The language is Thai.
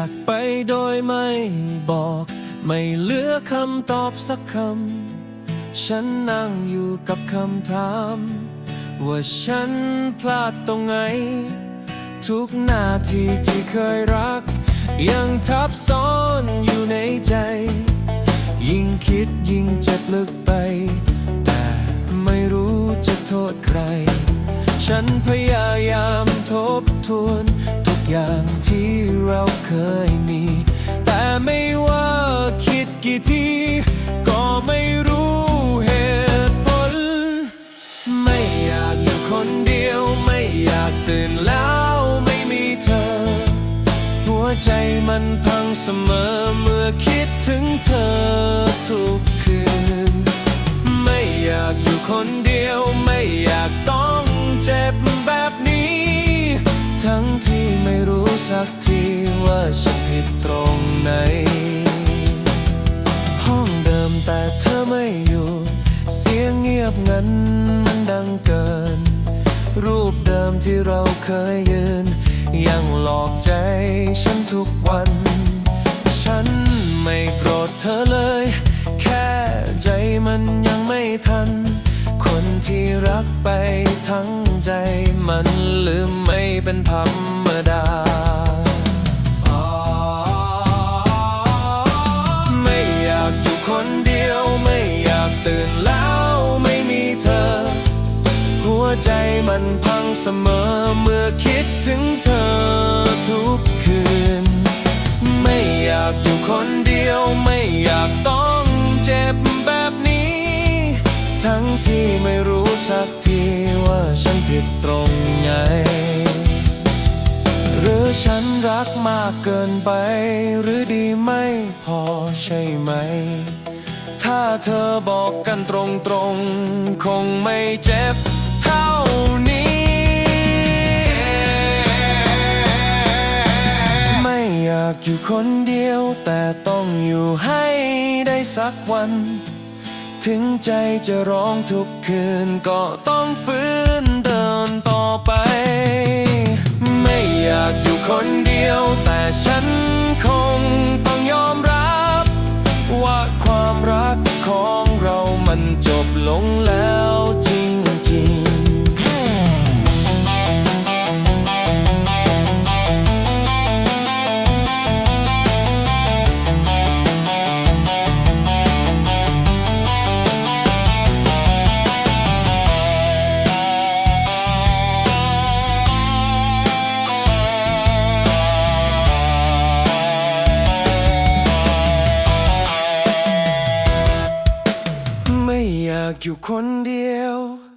ากไปโดยไม่บอก ไม่เหลือคำตอบสักคำ ฉันนั่งอยู่กับคำถาม ว่าฉันพลาดตรงไหน ทุกนาทีที่เคยรัก ยังทับซ้อนอยู่ในใจ ยิ่งคิดยิ่งเจ็บลึกไป แต่ไม่รู้จะโทษใคร ฉันพยายามทบทวน ทุกอย่างที่ เราเคยมี แต่ไม่ว่าคิดกี่ที ก็ไม่รู้เหตุผล ไม่อยากอยู่คนเดียว ไม่อยากตื่นแล้วไม่มีเธอ หัวใจมันพังเสมอเมื่อคิดถึงเธอทุกคืน ไม่อยากอยู่คนเดียว ไม่อยากต้องเจ็บแบบนี้ ทั้งที่ไม่รู้สักที ฉันผิดตรงไหน ห้องเดิมแต่เธอไม่อยู่ เสียงเงียบงันมันดังเกิน รูปเดิมที่เราเคยยืน ยังหลอกใจฉันทุกวัน ฉันไม่โกรธเธอเลย แค่ใจมันยังไม่ทัน คนที่รักไปทั้งใจมันลืมไม่เป็นธรรมดา ใจมันพังเสมอเมื่อคิดถึงเธอทุกคืน ไม่อยากอยู่คนเดียวไม่อยากต้องเจ็บแบบนี้ ทั้งที่ไม่รู้สักทีว่าฉันผิดตรงไหนหรือฉันรักมากเกินไป หรือดีไม่พอใช่ไหม ถ้าเธอบอกกันตรงๆ คงไม่เจ็บ ท่านี้ ไม่อยากอยู่คนเดียว แต่ต้องอยู่ให้ได้สักวัน ถึงใจจะร้องทุกคืน ก็ต้องฝืนเดินต่อไป ไม่อยากอยู่คนเดียว แต่ฉันคงต้องยอมรับ ว่าความรักของเรามันจบลงแล้ว que o condeu.